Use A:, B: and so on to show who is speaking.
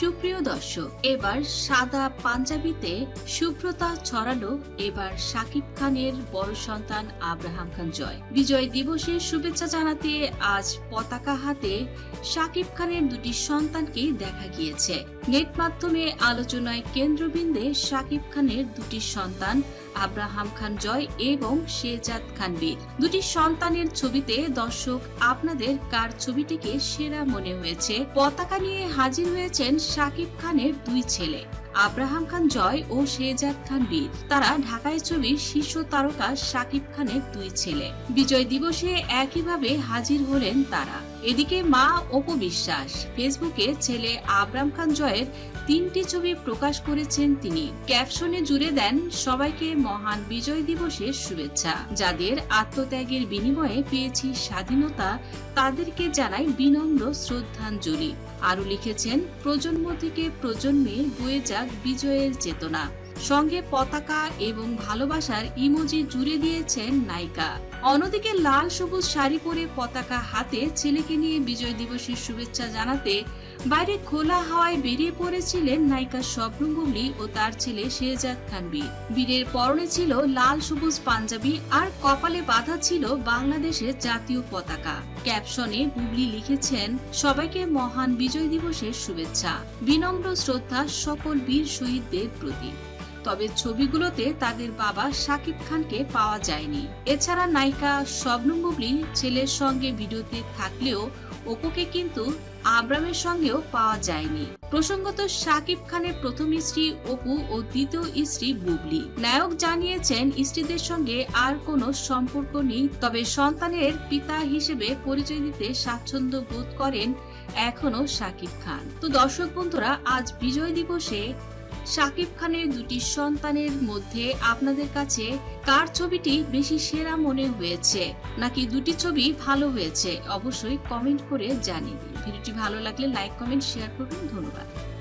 A: সুপ্রিয় দর্শক, এবার সাদা পাঞ্জাবিতে শুভ্রতা ছড়ালো এবার সাকিব খানের বড় সন্তান আব্রাহাম খান জয়। বিজয় দিবসের শুভেচ্ছা জানাতে আজ পতাকা হাতে সাকিব খানের দুটি সন্তানকে দেখা গিয়েছে। নেট মাধ্যমে আলোচনায় কেন্দ্রবিন্দে সাকিব খানের দুটি সন্তান আব্রাহাম খান জয় এবং শেজাদ খান বীর। দুটি সন্তানের ছবিতে দর্শক আপনাদের কার ছবিটিকে সেরা মনে হয়েছে? পতাকা নিয়ে হাজির হয়েছেন শাকিব খানের দুই ছেলে, আব্রাহাম খান জয় ও শেজাদ খান বীর। তারা ঢাকায় ছবির শীর্ষ তারকা শাকিব খানের দুই ছেলে। বিজয় দিবসে একইভাবে হাজির হলেন তারা। এদিকে মা অপু বিশ্বাস ফেসবুকে ছেলে আব্রাম খান জয়ের তিনটি ছবি প্রকাশ করেছেন তিনি। ক্যাপশনে জুড়ে দেন সবাইকে মহান বিজয় দিবসের শুভেচ্ছা। যাদের আত্মত্যাগের বিনিময়ে পেয়েছি স্বাধীনতা, তাদেরকে জানাই বিনম্র শ্রদ্ধাঞ্জলি। আরও লিখেছেন, প্রজন্ম থেকে প্রজন্মে বয়ে যাক বিজয়ের চেতনা। সঙ্গে পতাকা এবং ভালোবাসার ইমোজি জুড়ে দিয়েছেন নায়িকা। অন্যদিকে লাল সবুজ শাড়ি পরে পতাকা হাতে ছেলেকে নিয়ে বিজয় দিবসের শুভেচ্ছা জানাতে বাইরে খোলা হাওয়ায় বেরিয়ে পড়েছিলেন নায়িকা স্বপ্ন ও তার ছেলে শেহজাদ খান বীরের পরনে ছিল লাল সবুজ পাঞ্জাবি আর কপালে বাঁধা ছিল বাংলাদেশের জাতীয় পতাকা। ক্যাপশনে বুবলি লিখেছেন, সবাইকে মহান বিজয় দিবসের শুভেচ্ছা। বিনম্র শ্রদ্ধা সকল বীর শহীদদের প্রতি। তবে ছবিগুলোতে তাদের বাবা শাকিব খানকে পাওয়া যায়নি। এছাড়া নায়িকা শবনম বুবলি ছেলের সঙ্গে ভিডিওতে থাকলেও অপুকে কিন্তু আব্রামের সঙ্গেও পাওয়া যায়নি। প্রসঙ্গত শাকিব খানের প্রথম স্ত্রী অপু ও দ্বিতীয় স্ত্রী বুবলি। নায়ক জানিয়েছেন, স্ত্রীদের সঙ্গে আর কোনো সম্পর্ক নেই, তবে সন্তানের পিতা হিসেবে পরিচয় দিতে স্বাচ্ছন্দ্য বোধ করেন এখনও শাকিব খান। তো দর্শক বন্ধুরা, আজ বিজয় দিবসে শাকিব খানের দুটি সন্তানের মধ্যে আপনাদের কাছে কার ছবিটি বেশি সেরা মনে হয়েছে? নাকি দুটি ছবি ভালো হয়েছে? অবশ্যই কমেন্ট করে জানিয়ে দিন। ভিডিওটি ভালো লাগলে লাইক, কমেন্ট, শেয়ার করুন। ধন্যবাদ।